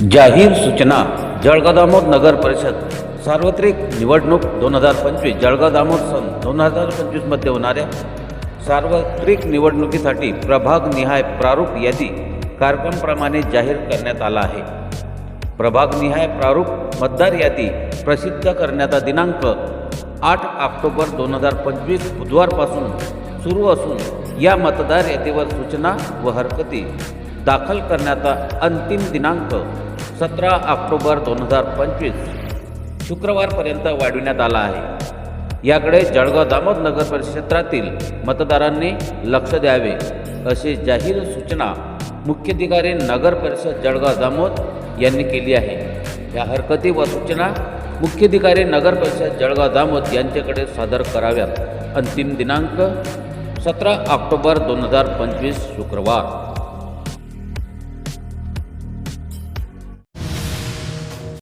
जाहीर सूचना जळगाव दामोद नगर परिषद. सार्वत्रिक निवडणूक दोन हजार पंचवीस जळगाव दामोद सन दोन हजार पंचवीसमध्ये होणाऱ्या सार्वत्रिक निवडणुकीसाठी प्रभागनिहाय प्रारूप यादी कार्यक्रमप्रमाणे जाहीर करण्यात आला आहे. प्रभागनिहाय प्रारूप मतदार यादी प्रसिद्ध करण्याचा दिनांक आठ ऑक्टोबर दोन हजार पंचवीस बुधवारपासून सुरू असून या मतदार यादीवर सूचना व हरकती दाखल करण्याचा अंतिम दिनांक सतरा ऑक्टोबर दोन हजार पंचवीस शुक्रवारपर्यंत वाढविण्यात आला आहे. याकडे जळगाव दामोद नगर परिक्षेत्रातील मतदारांनी लक्ष द्यावे अशी जाहीर सूचना मुख्याधिकारी नगर परिषद जळगाव दामोद यांनी केली आहे. या हरकती व सूचना मुख्याधिकारी नगर परिषद जळगाव दामोद यांच्याकडे सादर कराव्यात. अंतिम दिनांक सतरा ऑक्टोबर दोन हजार पंचवीस शुक्रवार.